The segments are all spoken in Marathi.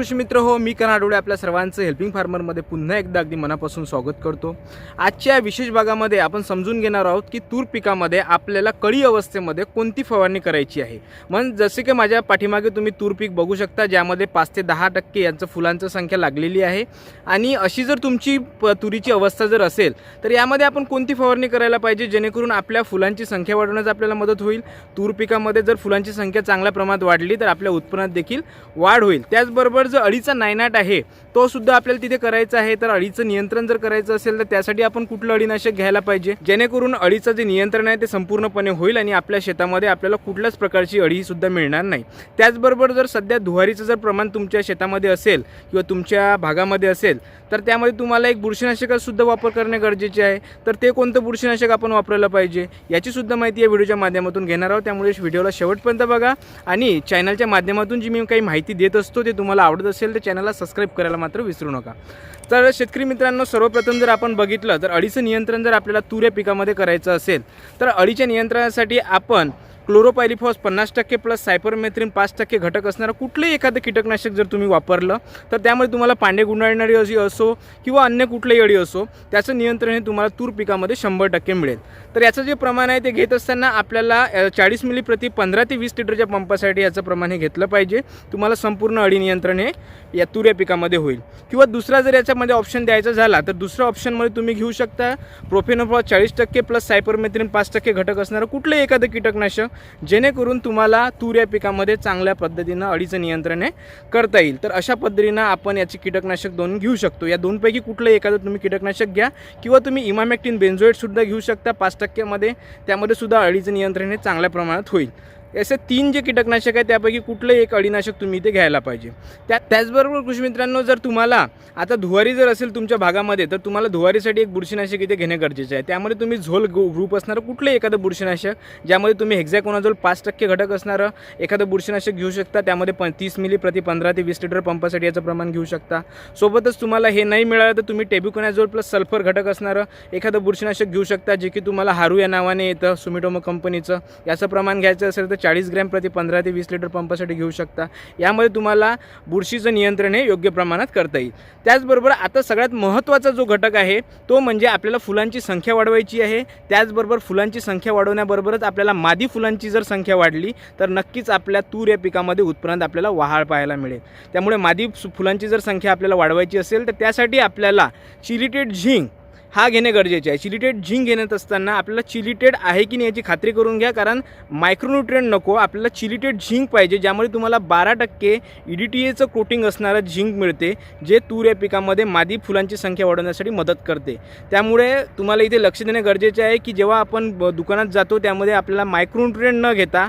कृषी मित्र हो मी कनाडोळे आपल्या सर्वांचं हेल्पिंग फार्मरमध्ये पुन्हा एकदा अगदी मनापासून स्वागत करतो. आजच्या विशेष भागामध्ये आपण समजून घेणार आहोत की तूर पिकामध्ये आपल्याला कळी अवस्थेमध्ये कोणती फवारणी करायची आहे. मग जसे की माझ्या पाठीमागे तुम्ही तूर पीक बघू शकता ज्यामध्ये पाच ते दहा टक्के यांचं फुलांचं संख्या लागलेली आहे. आणि अशी जर तुमची प तुरीची अवस्था जर असेल तर यामध्ये आपण कोणती फवारणी करायला पाहिजे जेणेकरून आपल्या फुलांची संख्या वाढवण्यास आपल्याला मदत होईल? तूर पिकामध्ये जर फुलांची संख्या चांगल्या प्रमाणात वाढली तर आपल्या उत्पन्नात देखील वाढ होईल. त्याचबरोबर जो अळीचा नायनाट आहे तो सुद्धा आपल्याला तिथे करायचा आहे. तर अळीचं नियंत्रण जर करायचं असेल तर त्यासाठी आपण कुठलं अळीनाशक घ्यायला पाहिजे? जेणेकरून अळीचं जे नियंत्रण आहे ते संपूर्णपणे होईल आणि आपल्या शेतामध्ये आपल्याला कुठल्याच प्रकारची अळी सुद्धा मिळणार नाही. त्याचबरोबर जर सध्या धुवारीचं जर प्रमाण तुमच्या शेतामध्ये असेल किंवा तुमच्या भागामध्ये असेल तर त्यामध्ये तुम्हाला एक बुरशीनाशकसुद्धा वापर करणे गरजेचे आहे. तर ते कोणतं बुरशीनाशक आपण वापरायला पाहिजे याची सुद्धा माहिती या व्हिडिओच्या माध्यमातून घेणार आहोत. त्यामुळे व्हिडिओला शेवटपर्यंत बघा आणि चॅनलच्या माध्यमातून जी मी काही माहिती देत असतो ते तुम्हाला आवडत असेल तर चॅनलला सबस्क्राईब करायला मात्र विसरू नका. तर शेतकरी मित्रांनो सर्वप्रथम जर आपण बघितलं तर अळीचं नियंत्रण जर आपल्याला तुऱ्या पिकामध्ये करायचं असेल तर अळीच्या नियंत्रणासाठी आपण क्लोरोपायलिफॉस पन्नास टक्के प्लस सायपरमेथ्रिन पाच टक्के घटक असणारं कुठलंही एखादं कीटकनाशक जर तुम्ही वापरलं तर त्यामुळे तुम्हाला पांडे गुंडाळणारी अशी असो किंवा अन्य कुठलीही अळी असो त्याचं नियंत्रण हे तुम्हाला तूर पिकामध्ये शंभर टक्के मिळेल. तर याचं जे प्रमाण आहे ते घेत असताना आपल्याला चाळीस मिली प्रति पंधरा ते वीस लिटरच्या पंपासाठी याचं प्रमाण हे घेतलं पाहिजे. तुम्हाला संपूर्ण अळी नियंत्रण हे या तूर या पिकामध्ये होईल. किंवा दुसरा जर याच्यामध्ये ऑप्शन द्यायचा झाला तर दुसऱ्या ऑप्शनमध्ये तुम्ही घेऊ शकता. प्रोफेनोफॉस चाळीस टक्के प्लस सायपरमेथ्रिन पाच टक्के घटक असणारं कुठलंही एखादं कीटकनाशक जेणेकरून तुम्हाला तूर या पिकामध्ये चांगल्या पद्धतीनं अळीचं नियंत्रण हे करता येईल. तर अशा पद्धतीनं आपण याची कीटकनाशक दोन घेऊ शकतो. या दोनपैकी कुठलंही एखादं तुम्ही कीटकनाशक घ्या किंवा तुम्ही इमामॅक्टिन बेन्झोएटसुद्धा घेऊ शकता. पाच टक्क्यामध्ये त्यामध्ये सुद्धा अळीचं नियंत्रण हे चांगल्या प्रमाणात होईल. असे तीन जे कीटकनाशक आहे त्यापैकी कुठलंही एक अळीनाशक तुम्ही इथे घ्यायला पाहिजे. त्या त्याचबरोबर कृषी मित्रांनो जर तुम्हाला आता धुवारी जर असेल तुमच्या भागामध्ये तर तुम्हाला धुवारीसाठी एक बुरशीनाशक इथे घेणे गरजेचे आहे. त्यामध्ये तुम्ही झोल ग्रुप असणारं कुठलंही एखादं बुरशीनाशक ज्यामध्ये तुम्ही हेक्झॅकोनाझोल पाच टक्के घटक असणारं एखादं बुरशीनाशक घेऊ शकता. त्यामध्ये प तीस मिली प्रति पंधरा ते वीस लिटर पंपासाठी याचं प्रमाण घेऊ शकता. सोबतच तुम्हाला हे नाही मिळालं तर तुम्ही टेब्युकोनाझोल प्लस सल्फर घटक असणारं एखादं बुरशीनाशक घेऊ शकता जे की तुम्हाला हारू या नावाने येतं सुमिटोमो कंपनीचं याचं प्रमाण घ्यायचं असेल तर चाळीस ग्रॅम प्रति पंधरा ते वीस लिटर पंपासाठी घेऊ शकता. यामध्ये तुम्हाला बुरशीचं नियंत्रण हे योग्य प्रमाणात करता येईल. त्याचबरोबर आता सगळ्यात महत्त्वाचा जो घटक आहे तो म्हणजे आपल्याला फुलांची संख्या वाढवायची आहे. त्याचबरोबर फुलांची संख्या वाढवण्याबरोबरच आपल्याला मादी फुलांची जर संख्या वाढली तर नक्कीच आपल्या तूर या पिकामध्ये उत्पन्नात आपल्याला वहाळ पाहायला मिळेल. त्यामुळे मादी सु- फुलांची जर संख्या आपल्याला वाढवायची असेल तर त्यासाठी आपल्याला चिलिटेड झिंक हा घेणे गरजेचे आहे. चिलिटेड झिंक घेण्यात असताना आपल्याला चिलिटेड आहे की नाही याची खात्री करून घ्या कारण मायक्रोन्युट्रियन नको. आपल्याला चिलिटेड झिंक पाहिजे ज्यामुळे तुम्हाला बारा टक्के ई डी टी एचं कोटिंग असणारं झिंक मिळते जे तूर या पिकामध्ये मादी फुलांची संख्या वाढवण्यासाठी मदत करते. त्यामुळे तुम्हाला इथे लक्ष देणे गरजेचे आहे की जेव्हा आपण ब- दुकानात जातो त्यामध्ये आपल्याला मायक्रोन्युट्रियन न घेता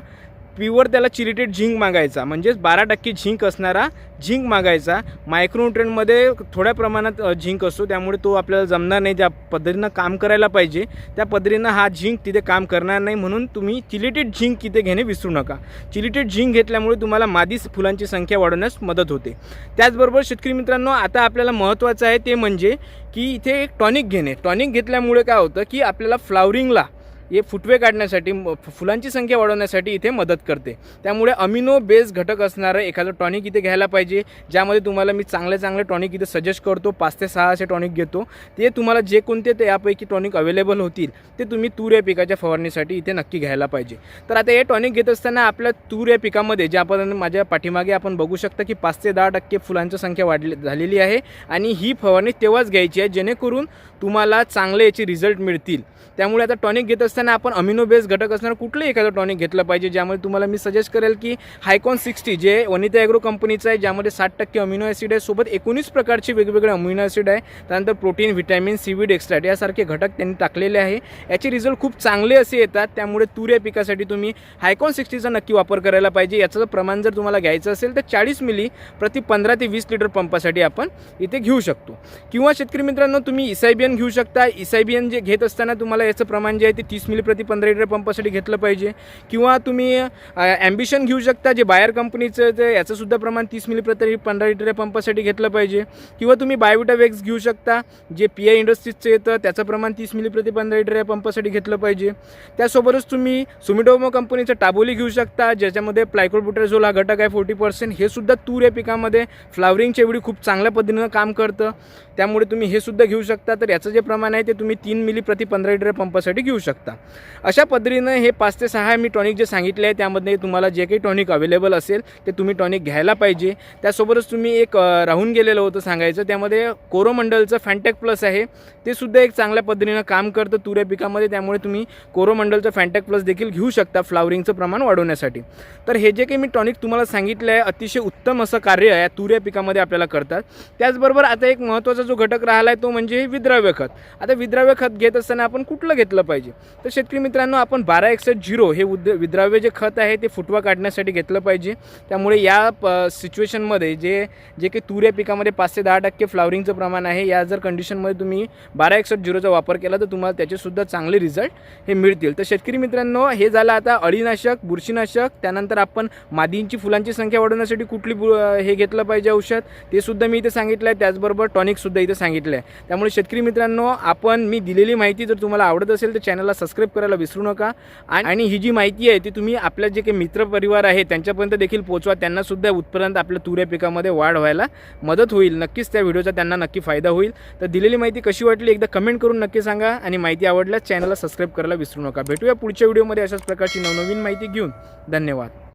प्युअर त्याला चिरिटेड झिंक मागायचा. म्हणजेच बारा टक्के झिंक असणारा झिंक मागायचा. मायक्रोन्युट्रेनमध्ये थोड्या प्रमाणात झिंक असतो. त्यामुळे तो आपल्याला जमणार नाही. ज्या पद्धतीनं काम करायला पाहिजे. त्या पद्धतीनं हा झिंक तिथे काम करणार नाही. म्हणून तुम्ही चिलिटेड झिंक तिथे घेणे विसरू नका. चिलिटेड झिंक घेतल्यामुळे तुम्हाला मादी फुलांची संख्या वाढवण्यास मदत होते. त्याचबरोबर शेतकरी मित्रांनो आता आपल्याला महत्त्वाचं आहे ते म्हणजे की इथे एक टॉनिक घेणे. टॉनिक घेतल्यामुळे काय होतं की आपल्याला फ्लावरिंगला हे फुटवे काढण्यासाठी म- फुलांची संख्या वाढवण्यासाठी इथे मदत करते. त्यामुळे अमिनो बेस घटक असणारं एखादं टॉनिक इथे घ्यायला पाहिजे ज्यामध्ये तुम्हाला मी चांगले चांगले टॉनिक इथे सजेस्ट करतो पाच ते सहा असे टॉनिक घेतो. ते तुम्हाला जे कोणते ते यापैकी टॉनिक अवेलेबल होतील ते तुम्ही तूर या पिकाच्या फवारणीसाठी इथे नक्की घ्यायला पाहिजे. तर आता हे टॉनिक घेत असताना आपल्या तूर या पिकामध्ये ज्या आपण माझ्या पाठीमागे आपण बघू शकता की पाच ते दहा टक्के फुलांची संख्या वाढली झालेली आहे आणि ही फवारणी तेव्हाच घ्यायची आहे जेणेकरून तुम्हाला चांगले याचे रिझल्ट मिळतील. त्यामुळे आता टॉनिक घेत असताना आपण अमिनो बेस घटक असणारं कुठलंही एखादं टॉनिक घेतलं पाहिजे ज्यामध्ये तुम्हाला मी सजेस्ट करेल की हायकॉन सिक्स्टी जे वनिता ॲग्रो कंपनीचं आहे ज्यामध्ये साठ टक्के अमिनो ॲसिड आहे सोबत एकोणीस प्रकारचे वेगवेगळे अमिनो ॲसिड आहे. त्यानंतर प्रोटीन व्हिटॅमिन सीविड एक्स्ट्रॅट यासारखे घटक त्यांनी टाकलेले आहे. याचे रिझल्ट खूप चांगले असे येतात. त्यामुळे तूर या पिकासाठी तुम्ही हायकॉन सिक्स्टीचा नक्की वापर करायला पाहिजे. याचं जर प्रमाण जर तुम्हाला घ्यायचं असेल तर चाळीस मिली प्रति पंधरा ते वीस लिटर पंपासाठी आपण इथे घेऊ शकतो. किंवा शेतकरी मित्रांनो तुम्ही इसायबियन घेऊ शकता. इसायबियन जे घेत असताना तुम्हाला याचं प्रमाण जे आहे ते तीस मिली प्रति पंधरा लिटर पंपासाठी घेतलं पाहिजे. किंवा तुम्ही ॲम्बिशन घेऊ शकता जे बायर कंपनीचं ते याचंसुद्धा प्रमाण तीस मिली प्रति पंधरा लिटर पंपासाठी घेतलं पाहिजे. किंवा तुम्ही बायोविटा वेक्स घेऊ शकता जे पी आय इंडस्ट्रीजचं येतं त्याचं प्रमाण तीस मिली प्रति पंधरा लिटर या पंपासाठी घेतलं पाहिजे. त्यासोबतच तुम्ही सुमिटोमो कंपनीचं टाबोली घेऊ शकता ज्याच्यामध्ये प्लायकोबुट्राझोल हा घटक आहे फोर्टी पर्सेंट हे सुद्धा तूर या पिकामध्ये फ्लावरिंगच्या वेळी खूप चांगल्या पद्धतीनं काम करतं. त्यामुळे तुम्ही हे सुद्धा घेऊ शकता. तर याचं जे प्रमाण आहे ते तुम्ही तीन मिली प्रति पंधरा लिटर पंपासाठी घेऊ शकता. अशा पद्धतीनं हे पाच ते सहा मी टॉनिक जे सांगितले आहे त्यामध्ये तुम्हाला जे काही टॉनिक अवेलेबल असेल ते तुम्ही टॉनिक घ्यायला पाहिजे. त्यासोबतच तुम्ही एक राहून गेलेलं होतं सांगायचं. त्यामध्ये कोरोमंडलचं फॅन्टॅक प्लस आहे. ते सुद्धा एक चांगल्या पद्धतीनं काम करतं तुऱ्या पिकामध्ये. त्यामुळे तुम्ही कोरोमंडलचं फॅन्टॅक प्लस देखील घेऊ शकता फ्लावरिंगचं प्रमाण वाढवण्यासाठी. तर हे जे काही मी टॉनिक तुम्हाला सांगितलं आहे अतिशय उत्तम असं कार्य या तुऱ्या पिकामध्ये आपल्याला करतात. त्याचबरोबर आता एक महत्त्वाचा जो घटक राहिला आहे तो म्हणजे विद्राव्य खत. आता विद्राव्य खत घेत असताना आपण कुठलं घेतलं पाहिजे? तर शेतकरी मित्रांनो आपण बारा एकसष्ट झिरो हे उद विद्राव्य जे खत आहे ते फुटवा काढण्यासाठी घेतलं पाहिजे. त्यामुळे या प सिच्युएशनमध्ये जे जे काही तुऱ्या पिकामध्ये पाच ते दहा टक्के फ्लावरिंगचं प्रमाण आहे या जर कंडिशनमध्ये तुम्ही बारा एकसष्ट झिरोचा वापर केला तर तुम्हाला त्याचेसुद्धा चांगले रिझल्ट हे मिळतील. तर शेतकरी मित्रांनो हे झालं आता अळीनाशक बुरशीनाशक त्यानंतर आपण मादींची फुलांची संख्या वाढवण्यासाठी कुठली हे घेतलं पाहिजे औषध ते सुद्धा मी इथे सांगितलं आहे त्याचबरोबर टॉनिकसुद्धा इथे सांगितलं आहे त्यामुळे शेतकरी मित्रांनो आपण मी दिलेली माहिती जर तुम्हाला आवडत असेल तर चॅनलला सबस्क्राईब करायला विसरू नका. आणि ही जी माहिती आहे ती तुम्ही आपल्या जे काही मित्रपरिवार आहे त्यांच्यापर्यंत देखील पोचवा त्यांनासुद्धा उत्पर्यंत आपल्या तुऱ्या पिकामध्ये वाढ व्हायला मदत होईल. नक्कीच त्या व्हिडिओचा त्यांना नक्की फायदा होईल. तर दिलेली माहिती कशी वाटली एकदा कमेंट करून नक्की सांगा. आणि माहिती आवडल्यास चॅनलला सबस्क्राईब करायला विसरू नका. भेटूया पुढच्या व्हिडिओमध्ये अशाच प्रकारची नवनवीन माहिती घेऊन. धन्यवाद.